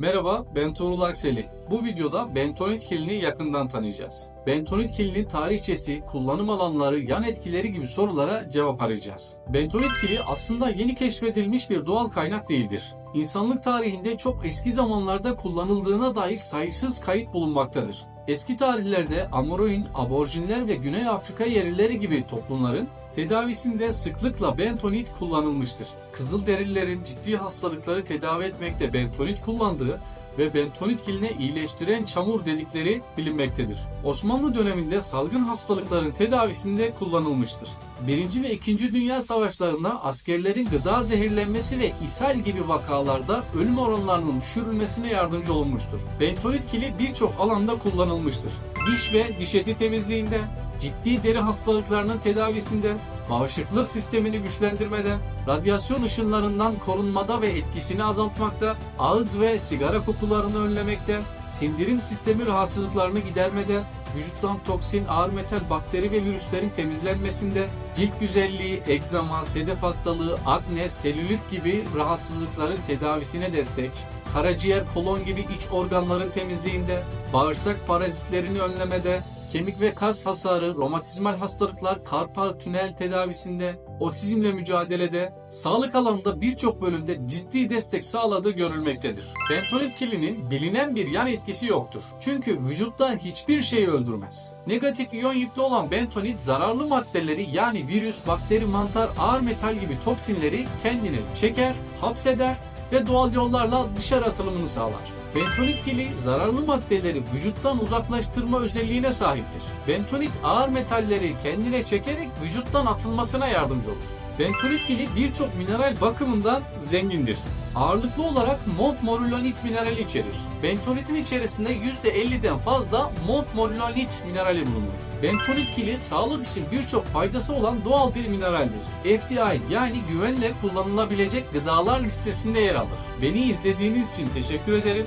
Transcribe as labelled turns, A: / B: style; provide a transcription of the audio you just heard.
A: Merhaba, ben Tuğrul Akseli. Bu videoda bentonit kilini yakından tanıyacağız. Bentonit kilinin tarihçesi, kullanım alanları, yan etkileri gibi sorulara cevap arayacağız. Bentonit kili aslında yeni keşfedilmiş bir doğal kaynak değildir. İnsanlık tarihinde çok eski zamanlarda kullanıldığına dair sayısız kayıt bulunmaktadır. Eski tarihlerde Amoroin, aborjinler ve Güney Afrika yerlileri gibi toplumların tedavisinde sıklıkla bentonit kullanılmıştır. Kızılderililerin ciddi hastalıkları tedavi etmekte bentonit kullandığı ve bentonit kiline iyileştiren çamur dedikleri bilinmektedir. Osmanlı döneminde salgın hastalıkların tedavisinde kullanılmıştır. Birinci ve İkinci Dünya Savaşlarında askerlerin gıda zehirlenmesi ve ishal gibi vakalarda ölüm oranlarının düşürülmesine yardımcı olmuştur. Bentonit kili birçok alanda kullanılmıştır. Diş ve diş eti temizliğinde, ciddi deri hastalıklarının tedavisinde, bağışıklık sistemini güçlendirmede, radyasyon ışınlarından korunmada ve etkisini azaltmakta, ağız ve sigara kokularını önlemekte, sindirim sistemi rahatsızlıklarını gidermede, vücuttan toksin, ağır metal, bakteri ve virüslerin temizlenmesinde, cilt güzelliği, egzama, sedef hastalığı, akne, selülit gibi rahatsızlıkların tedavisine destek, karaciğer, kolon gibi iç organların temizliğinde, bağırsak parazitlerini önlemede, kemik ve kas hasarı, romatizmal hastalıklar, karpal tünel tedavisinde, otizmle mücadelede, sağlık alanında birçok bölümde ciddi destek sağladığı görülmektedir. Bentonit kilinin bilinen bir yan etkisi yoktur. Çünkü vücutta hiçbir şeyi öldürmez. Negatif iyon yüklü olan bentonit zararlı maddeleri yani virüs, bakteri, mantar, ağır metal gibi toksinleri kendine çeker, hapseder ve doğal yollarla dışarı atılımını sağlar. Bentonit kili zararlı maddeleri vücuttan uzaklaştırma özelliğine sahiptir. Bentonit ağır metalleri kendine çekerek vücuttan atılmasına yardımcı olur. Bentonit kili birçok mineral bakımından zengindir. Ağırlıklı olarak montmorillonit minerali içerir. Bentonitin içerisinde %50'den fazla montmorillonit minerali bulunur. Bentonit kili sağlık için birçok faydası olan doğal bir mineraldir. FDI yani güvenle kullanılabilecek gıdalar listesinde yer alır. Beni izlediğiniz için teşekkür ederim.